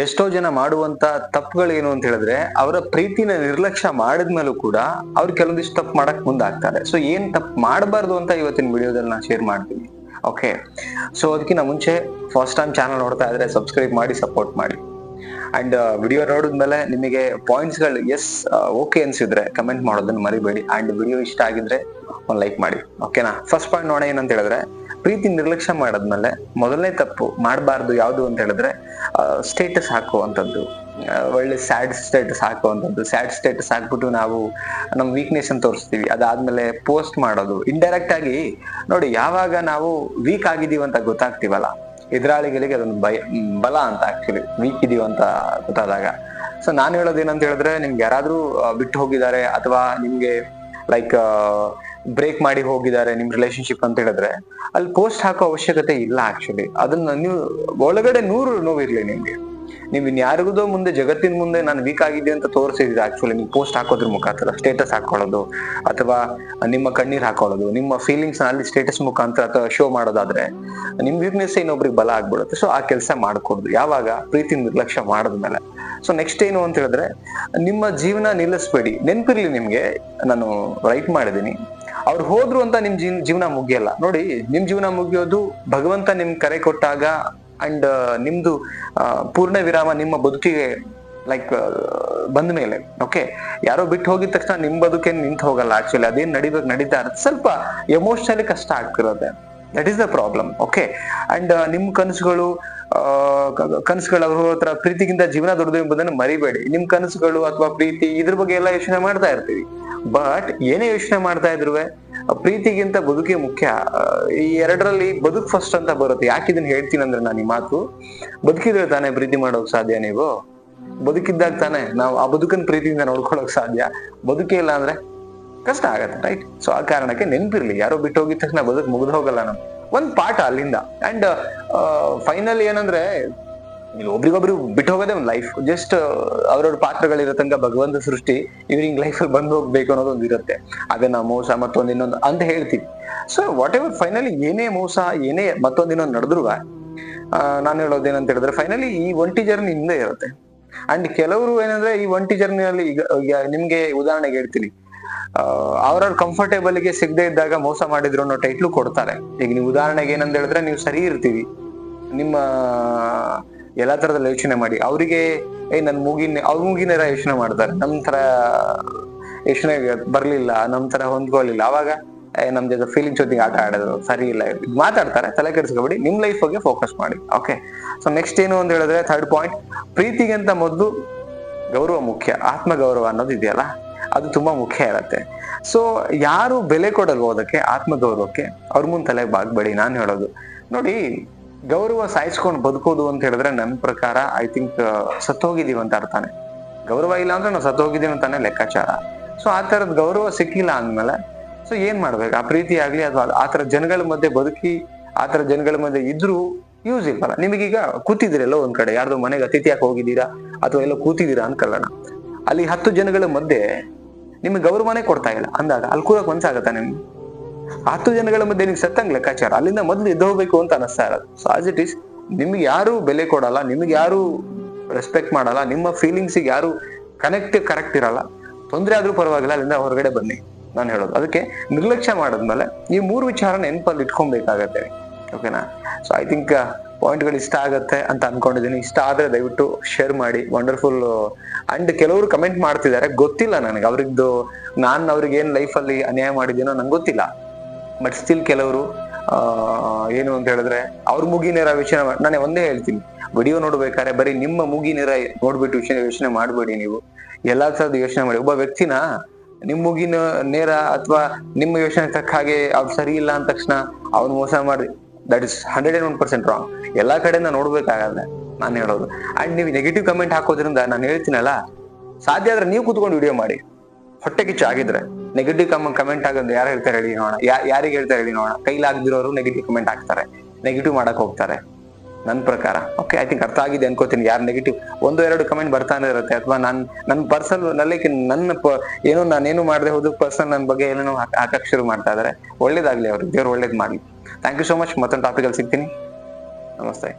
ಎಷ್ಟೋ ಜನ ಮಾಡುವಂತ ತಪ್ಪುಗಳು ಏನು ಅಂತ ಹೇಳಿದ್ರೆ, ಅವರ ಪ್ರೀತಿನ ನಿರ್ಲಕ್ಷ್ಯ ಮಾಡಿದ್ಮೇಲೂ ಕೂಡ ಅವ್ರು ಕೆಲವೊಂದಿಷ್ಟು ತಪ್ಪು ಮಾಡಕ್ ಮುಂದಾಗ್ತಾರೆ. ಸೊ ಏನ್ ತಪ್ಪು ಮಾಡಬಾರ್ದು ಅಂತ ಇವತ್ತಿನ ವಿಡಿಯೋದಲ್ಲಿ ನಾನು ಶೇರ್ ಮಾಡ್ತೀನಿ. ಓಕೆ ಸೊ ಅದಕ್ಕಿಂತ ಮುಂಚೆ ಫಸ್ಟ್ ಟೈಮ್ ಚಾನಲ್ ನೋಡ್ತಾ ಇದ್ರೆ ಸಬ್ಸ್ಕ್ರೈಬ್ ಮಾಡಿ ಸಪೋರ್ಟ್ ಮಾಡಿ. ಅಂಡ್ ವಿಡಿಯೋ ನೋಡಿದ್ಮೇಲೆ ನಿಮಗೆ ಪಾಯಿಂಟ್ಸ್ಗಳು ಎಸ್ ಓಕೆ ಅನ್ಸಿದ್ರೆ ಕಮೆಂಟ್ ಮಾಡೋದನ್ನ ಮರಿಬೇಡಿ. ಅಂಡ್ ವಿಡಿಯೋ ಇಷ್ಟ ಆಗಿದ್ರೆ ಒಂದು ಲೈಕ್ ಮಾಡಿ. ಓಕೆನಾ ಫಸ್ಟ್ ಪಾಯಿಂಟ್ ನೋಡೋಣ ಏನಂತ ಹೇಳಿದ್ರೆ ಪ್ರೀತಿ ನಿರ್ಲಕ್ಷ್ಯ ಮಾಡದ್ಮೇಲೆ ಮೊದಲನೇ ತಪ್ಪು ಮಾಡಬಾರ್ದು ಯಾವುದು ಅಂತ ಹೇಳಿದ್ರೆ ಸ್ಟೇಟಸ್ ಹಾಕುವಂಥದ್ದು. ಒಳ್ಳೆ ಸ್ಯಾಡ್ ಸ್ಟೇಟಸ್ ಹಾಕುವಂಥದ್ದು. ಸ್ಯಾಡ್ ಸ್ಟೇಟಸ್ ಹಾಕ್ಬಿಟ್ಟು ನಾವು ನಮ್ಮ ವೀಕ್ನೆಸ್ ಅಂತ ತೋರಿಸ್ತೀವಿ. ಅದಾದ್ಮೇಲೆ ಪೋಸ್ಟ್ ಮಾಡೋದು. ಇಂಡೈರೆಕ್ಟ್ ಆಗಿ ನೋಡಿ ಯಾವಾಗ ನಾವು ವೀಕ್ ಆಗಿದ್ದೀವಿ ಅಂತ ಗೊತ್ತಾಗ್ತೀವಲ್ಲ, ಎದುರಾಳಿಗಳಿಗೆ ಅದೊಂದು ಭಯ ಬಲ ಅಂತ ಆಕ್ಚುಲಿ ವೀಕ್ ಇದೀವಿ ಅಂತ ಗೊತ್ತಾದಾಗ. ಸೊ ನಾನು ಹೇಳೋದು ಏನಂತ ಹೇಳಿದ್ರೆ, ನಿಮ್ಗೆ ಯಾರಾದ್ರೂ ಬಿಟ್ಟು ಹೋಗಿದ್ದಾರೆ ಅಥವಾ ನಿಮ್ಗೆ ಲೈಕ್ ಬ್ರೇಕ್ ಮಾಡಿ ಹೋಗಿದ್ದಾರೆ ನಿಮ್ ರಿಲೇಶನ್ಶಿಪ್ ಅಂತ ಹೇಳಿದ್ರೆ, ಅಲ್ಲಿ ಪೋಸ್ಟ್ ಹಾಕೋ ಅವಶ್ಯಕತೆ ಇಲ್ಲ ಆಕ್ಚುಲಿ ಅದನ್ನ ನೀವು ಒಳಗಡೆ ನೂರು ನೋವಿರ್ಲಿ ನಿಮ್ಗೆ. ನೀವು ಇನ್ಯಾರಿಗೂ ಮುಂದೆ, ಜಗತ್ತಿನ ಮುಂದೆ ನಾನು ವೀಕ್ ಆಗಿದ್ದೆ ಅಂತ ತೋರಿಸಿದ್ರೆ ಆಕ್ಚುಲಿ ನೀವು ಪೋಸ್ಟ್ ಹಾಕೋದ್ರ ಮುಖಾಂತರ ಸ್ಟೇಟಸ್ ಹಾಕೊಳ್ಳೋದು, ಅಥವಾ ನಿಮ್ಮ ಕಣ್ಣೀರ್ ಹಾಕೊಳ್ಳೋದು, ನಿಮ್ಮ ಫೀಲಿಂಗ್ಸ್ ಅಲ್ಲಿ ಸ್ಟೇಟಸ್ ಮುಖಾಂತರ ಅಥವಾ ಶೋ ಮಾಡೋದಾದ್ರೆ, ನಿಮ್ ವೀಕ್ನೆಸ್ ಇನ್ನೊಬ್ರಿಗೆ ಬಲ ಆಗ್ಬಿಡುತ್ತೆ. ಸೊ ಆ ಕೆಲಸ ಮಾಡ್ಕೊಡುದು. ಯಾವಾಗ? ಪ್ರೀತಿ ನಿರ್ಲಕ್ಷ್ಯ ಮಾಡಿದ್ಮೇಲೆ. ಸೊ ನೆಕ್ಸ್ಟ್ ಏನು ಅಂತ ಹೇಳಿದ್ರೆ, ನಿಮ್ಮ ಜೀವನ ನಿಲ್ಲಿಸ್ಬೇಡಿ. ನೆನ್ಪಿರ್ಲಿ ನಿಮ್ಗೆ. ನಾನು ರೈಟ್ ಮಾಡಿದೀನಿ ಅವ್ರು ಹೋದ್ರು ಅಂತ ನಿಮ್ ಜೀವ್, ಜೀವನ ಮುಗಿಯಲ್ಲ. ನೋಡಿ, ನಿಮ್ ಜೀವನ ಮುಗಿಯೋದು ಭಗವಂತ ನಿಮ್ ಕರೆ ಕೊಟ್ಟಾಗ ಅಂಡ್ ನಿಮ್ದು ಪೂರ್ಣ ವಿರಾಮ ನಿಮ್ಮ ಬದುಕಿಗೆ ಲೈಕ್ ಬಂದ ಮೇಲೆ ಓಕೆ ಯಾರೋ ಬಿಟ್ಟು ಹೋಗಿದ ತಕ್ಷಣ ನಿಮ್ ಬದುಕೇನ್ ನಿಂತು ಹೋಗಲ್ಲ ಆಕ್ಚುಲಿ ಅದೇನ್ ನಡಿಬೇಕು ನಡೀತಾ ಇರುತ್ತೆ. ಸ್ವಲ್ಪ ಎಮೋಷನಲಿ ಕಷ್ಟ ಆಗ್ತಿರೋದೆ. That is the problem okay and ನಿಮ್ ಕನಸುಗಳು ಕನಸುಗಳು ಅವ್ರ ಹತ್ರ ಪ್ರೀತಿಗಿಂತ ಜೀವನ ದೊಡ್ಡದು ಎಂಬುದನ್ನು ಮರಿಬೇಡಿ. ನಿಮ್ ಕನಸುಗಳು ಅಥವಾ ಪ್ರೀತಿ ಇದ್ರ ಬಗ್ಗೆ ಎಲ್ಲ ಯೋಚನೆ ಮಾಡ್ತಾ ಇರ್ತೀವಿ. ಬಟ್ ಏನೇ ಯೋಚನೆ ಮಾಡ್ತಾ ಇದ್ರು ಪ್ರೀತಿಗಿಂತ ಬದುಕೇ ಮುಖ್ಯ. ಈ ಎರಡರಲ್ಲಿ ಬದುಕ್ ಫಸ್ಟ್ ಅಂತ ಬರುತ್ತೆ. ಯಾಕೆ ಇದನ್ನ ಹೇಳ್ತೀನಿ ಅಂದ್ರೆ ನಾನು ಈ ಮಾತು? ಬದುಕಿದ್ರೆ ತಾನೇ ಪ್ರೀತಿ ಮಾಡೋಕ್ ಸಾಧ್ಯ ನೀವು? ಬದುಕಿದ್ದಾಗ ತಾನೇ ನಾವು ಆ ಬದುಕನ್ ಪ್ರೀತಿಯಿಂದ ನೋಡ್ಕೊಳಕ್ ಸಾಧ್ಯ? ಬದುಕೇ ಇಲ್ಲ ಅಂದ್ರೆ ಕಷ್ಟ ಆಗತ್ತೆ ರೈಟ್ ಸೊ ಆ ಕಾರಣಕ್ಕೆ ನೆನ್ಪಿರ್ಲಿ. ಯಾರೋ ಬಿಟ್ಟು ಹೋಗಿದ ತಕ್ಷಣ ಬದುಕ್ ಮುಗಿದು ಹೋಗಲ್ಲ ನಮ್ ಒಂದ್ ಪಾಠ ಅಲ್ಲಿಂದ. ಅಂಡ್ ಫೈನಲ್ ಏನಂದ್ರೆ ಇಲ್ಲಿ ಒಬ್ರಿಗೊಬ್ರು ಬಿಟ್ಟು ಹೋಗೋದೇ ಒಂದು ಲೈಫ್ ಜಸ್ಟ್ ಅವ್ರವ್ರ ಪಾತ್ರಗಳಿರೋ ತನಕ ಭಗವಂತ ಸೃಷ್ಟಿ ಇವ್ರ ಹಿಂಗ್ ಅಲ್ಲಿ ಬಂದು ಹೋಗ್ಬೇಕು ಅನ್ನೋದು ಒಂದು ಇರುತ್ತೆ. ಅದನ್ನ ಮೋಸ ಮತ್ತೊಂದ್ ಇನ್ನೊಂದು ಅಂತ ಹೇಳ್ತೀವಿ. ಸೊ ವಾಟ್ ಎವರ್ ಫೈನಲಿ ಏನೇ ಮೋಸ, ಏನೇ ಮತ್ತೊಂದ್ ಇನ್ನೊಂದು ನಡೆದ್ರು ನಾನು ಹೇಳೋದೇನಂತ ಹೇಳಿದ್ರೆ ಫೈನಲಿ ಈ ಒಂಟಿ ಜರ್ನಿ ಹಿಂದೆ ಇರುತ್ತೆ. ಅಂಡ್ ಕೆಲವರು ಏನಂದ್ರೆ ಈ ಒಂಟಿ ಜರ್ನಿಯಲ್ಲಿ ಈಗ ನಿಮ್ಗೆ ಉದಾಹರಣೆಗೆ ಹೇಳ್ತೀನಿ. ಅವ್ರವ್ರ ಕಂಫರ್ಟೇಬಲ್ಗೆ ಸಿಗದೆ ಇದ್ದಾಗ ಮೋಸ ಮಾಡಿದ್ರು ಅನ್ನೋ ಟೈಟ್ಲು ಕೊಡ್ತಾರೆ. ಈಗ ನೀವು ಉದಾಹರಣೆಗೆ ಏನಂತ ಹೇಳಿದ್ರೆ ನೀವು ಸರಿ ಇರ್ತೀವಿ. ನಿಮ್ಮ ಎಲ್ಲಾ ತರದಲ್ಲಿ ಯೋಚನೆ ಮಾಡಿ. ಅವರಿಗೆ, ಏ, ನನ್ ಮೂಗಿನ, ಅವ್ರ ಮೂಗಿನ ಯೋಚನೆ ಮಾಡ್ತಾರೆ? ನಮ್ ತರ ಯೋಚನೆ ಬರ್ಲಿಲ್ಲ, ನಮ್ ತರ ಹೊಂದ್ಕೊಳ್ಳಿಲ್ಲ ಅವಾಗ ನಮ್ ಜೊತೆ ಫೀಲಿಂಗ್ಸ್ ಜೊತೆಗೆ ಆಟ ಆಡೋದು ಸರಿ ಇಲ್ಲ. ಮಾತಾಡ್ತಾರೆ, ತಲೆ ಕೆಡಿಸ್ಕೊಬೇಡಿ, ನಿಮ್ ಲೈಫ್ ಬಗ್ಗೆ ಫೋಕಸ್ ಮಾಡಿ. ಓಕೆ ಸೊ ನೆಕ್ಸ್ಟ್ ಏನು ಅಂತ ಹೇಳಿದ್ರೆ ಥರ್ಡ್ ಪಾಯಿಂಟ್ ಪ್ರೀತಿಗಿಂತ ಮೊದಲು ಗೌರವ ಮುಖ್ಯ. ಆತ್ಮ ಗೌರವ ಅನ್ನೋದು ಇದೆಯಲ್ಲ, ಅದು ತುಂಬಾ ಮುಖ್ಯ ಇರತ್ತೆ. ಸೊ ಯಾರು ಬೆಲೆ ಕೊಡಲ್ವೋ ಅದಕ್ಕೆ ಆತ್ಮ ಗೌರವಕ್ಕೆ ಅವ್ರ ಮುಂದೆ ತಲೆಗೆ ಬಾಗ್ಬೇಡಿ, ನಾನು ಹೇಳೋದು. ನೋಡಿ ಗೌರವ ಸಾಯಿಸ್ಕೊಂಡು ಬದುಕೋದು ಅಂತ ಹೇಳಿದ್ರೆ ನನ್ನ ಪ್ರಕಾರ ಐ ಥಿಂಕ್ ಸತ್ತೋಗಿದೀವಿ ಅಂತ ಅರ್ಥಾನೆ ಗೌರವ ಇಲ್ಲ ಅಂದ್ರೆ ನಾವು ಸತ್ತೋಗಿದ್ದೀವಿ ಅಂತಾನೆ ಲೆಕ್ಕಾಚಾರ. ಸೊ ಆ ತರದ ಗೌರವ ಸಿಕ್ಕಿಲ್ಲ ಅಂದ್ಮೇಲೆ ಸೊ ಏನ್ ಮಾಡ್ಬೇಕು? ಆ ಪ್ರೀತಿ ಆಗ್ಲಿ ಅಥವಾ ಆ ತರ ಜನಗಳ ಮಧ್ಯೆ ಬದುಕಿ, ಆ ತರ ಜನಗಳ ಮಧ್ಯೆ ಇದ್ರೂ ಯೂಸ್ ಇಲ್ವಲ್ಲ ನಿಮಗೀಗ ಕೂತಿದ್ದೀರ ಎಲ್ಲೋ ಒಂದ್ ಕಡೆ, ಯಾರ್ದೋ ಮನೆಗೆ ಅತಿಥಿಯಾಗಿ ಹೋಗಿದ್ದೀರಾ? ಅಥವಾ ಎಲ್ಲೋ ಕೂತಿದ್ದೀರಾ ಅನ್ಕೊಳ್ಳೋಣ ಅಲ್ಲಿ ಹತ್ತು ಜನಗಳ ಮಧ್ಯೆ ನಿಮ್ಗೆ ಗೌರವನೇ ಕೊಡ್ತಾ ಇಲ್ಲ. ಅಂದಾಗ ಅಲ್ಲಿ ಕೂರಕ್ ಮನ್ಸಾಗತ್ತಾ ನಿಮ್ಗೆ? ಹತ್ತು ಜನಗಳ ಮಧ್ಯೆ ನಿಮ್ಗೆ ಸತ್ತಂಗ್ ಲೆಕ್ಕಾಚಾರ. ಅಲ್ಲಿಂದ ಮೊದಲು ಎದ್ದು ಹೋಗ್ಬೇಕು ಅಂತ ಅನಿಸ್ತಾ ಇರೋದು. ಸೊ ಆಸ್ ಇಟ್ ಈಸ್ ನಿಮ್ಗೆ ಯಾರು ಬೆಲೆ ಕೊಡಲ್ಲ, ನಿಮ್ಗೆ ಯಾರು ರೆಸ್ಪೆಕ್ಟ್ ಮಾಡಲ್ಲ, ನಿಮ್ಮ ಫೀಲಿಂಗ್ಸಿಗೆ ಯಾರು ಕನೆಕ್ಟ್ ಕರೆಕ್ಟ್ ಇರಲ್ಲ. ತೊಂದರೆ ಆದ್ರೂ ಪರವಾಗಿಲ್ಲ, ಅಲ್ಲಿಂದ ಹೊರಗಡೆ ಬನ್ನಿ ನಾನು ಹೇಳೋದು. ಅದಕ್ಕೆ ನಿರ್ಲಕ್ಷ್ಯ ಮಾಡಿದ್ಮೇಲೆ ಈ ಮೂರು ವಿಚಾರ ನೆನಪಲ್ಲಿ ಇಟ್ಕೊಬೇಕಾಗತ್ತೆ. ಓಕೆನಾ ಸೊ ಐ ಥಿಂಕ್ ಪಾಯಿಂಟ್ಗಳು ಇಷ್ಟ ಆಗತ್ತೆ ಅಂತ ಅನ್ಕೊಂಡಿದ್ದೀನಿ ಇಷ್ಟ ಆದ್ರೆ ದಯವಿಟ್ಟು ಶೇರ್ ಮಾಡಿ. ವಂಡರ್ಫುಲ್ ಅಂಡ್ ಕೆಲವರು ಕಮೆಂಟ್ ಮಾಡ್ತಿದ್ದಾರೆ. ಗೊತ್ತಿಲ್ಲ ನನಗೆ. ಅವ್ರದ್ದು, ನಾನು ಅವ್ರಿಗೆ ಏನ್ ಲೈಫಲ್ಲಿ ಅನ್ಯಾಯ ಮಾಡಿದ್ದೀನೋ ನಂಗೆ ಗೊತ್ತಿಲ್ಲ. ಬಟ್ ಸ್ಟಿಲ್ ಕೆಲವರು ಏನು ಅಂತ ಹೇಳಿದ್ರೆ, ಅವ್ರ ಮುಗಿನೇರ ವಿಷಯ ನಾನು ಒಂದೇ ಹೇಳ್ತೀನಿ. ವಿಡಿಯೋ ನೋಡ್ಬೇಕಾದ್ರೆ ಬರೀ ನಿಮ್ಮ ಮುಗಿನೇರ ನೋಡ್ಬಿಟ್ಟು ವಿಷಯ, ಯೋಚನೆ ಮಾಡಬೇಡಿ ನೀವು. ಎಲ್ಲಾ ತರದ್ದು ಯೋಚನೆ ಮಾಡಿ. ಒಬ್ಬ ವ್ಯಕ್ತಿನ ನಿಮ್ ಮುಗಿನ ನೇರ ಅಥವಾ ನಿಮ್ಮ ಯೋಚನೆ ತಕ್ಕ ಹಾಗೆ ಅವ್ರು ಸರಿ ಇಲ್ಲ ಅಂದ ತಕ್ಷಣ ಅವ್ನು ಮೋಸ ಮಾಡಿ that is hundred and one percent wrong ಎಲ್ಲಾ ಕಡೆಯಿಂದ ನೋಡ್ಬೇಕಾಗಲ್ಲ ನಾನು ಹೇಳೋದು. ಅಂಡ್ ನೀವು ನೆಗೆಟಿವ್ ಕಮೆಂಟ್ ಹಾಕೋದ್ರಿಂದ ನಾನು ಹೇಳ್ತೀನಲ್ಲ, ಸಾಧ್ಯ ಆದ್ರೆ ನೀವು ಕೂತ್ಕೊಂಡು ವಿಡಿಯೋ ಮಾಡಿ. ಹೊಟ್ಟೆ ಕಿಚ್ಚು ಆಗಿದ್ರೆ. ನೆಗೆಟಿವ್ ಕಮ್ ಕಮೆಂಟ್ ಆಗೋದು ಯಾರು ಹೇಳ್ತಾರೆ ಹೇಳಿ ನೋಡೋಣ. ಯಾರಿಗೆ ಹೇಳ್ತಾರೆ ಹೇಳಿ ನೋಡೋಣ. ಕೈಲಾಗದಿರೋರು ನೆಗೆಟಿವ್ ಕಮೆಂಟ್ ಹಾಕ್ತಾರೆ. ನೆಗೆಟಿವ್ ಮಾಡಕ್ ಹೋಗ್ತಾರೆ. ನನ್ನ ಪ್ರಕಾರ. ಓಕೆ ಐ ಥಿಂಕ್ ಅರ್ಥ ಆಗಿದೆ ಅನ್ಕೋತೀನಿ. ಯಾರು ನೆಗೆಟಿವ್ ಒಂದು ಎರಡು ಕಮೆಂಟ್ ಬರ್ತಾನೆ ಇರುತ್ತೆ ಅಥವಾ ನಾನು ನನ್ನ ಪರ್ಸನ್ ಲೈಕ್ ನನ್ನ ಏನು ಏನೋ ನಾನೇನು ಮಾಡದೆ ಹೋದ ಪರ್ಸನ್ ನನ್ನ ಬಗ್ಗೆ ಏನೇನೋ ಹಾಕ್- ಹಾಕಕ್ ಶುರು ಮಾಡ್ತಾ ಇದಾರೆ. ಒಳ್ಳೇದಾಗ್ಲಿ ಅವ್ರಿಗೆ ದೇವ್ರು ಒಳ್ಳೇದು ಮಾಡ್ಲಿ. ಥ್ಯಾಂಕ್ ಯು ಸೋ ಮಚ್ ಮತ್ತೊಂದು ಟಾಪಿಕಲ್ಲಿ ಸಿಗ್ತೀನಿ. ನಮಸ್ತೆ.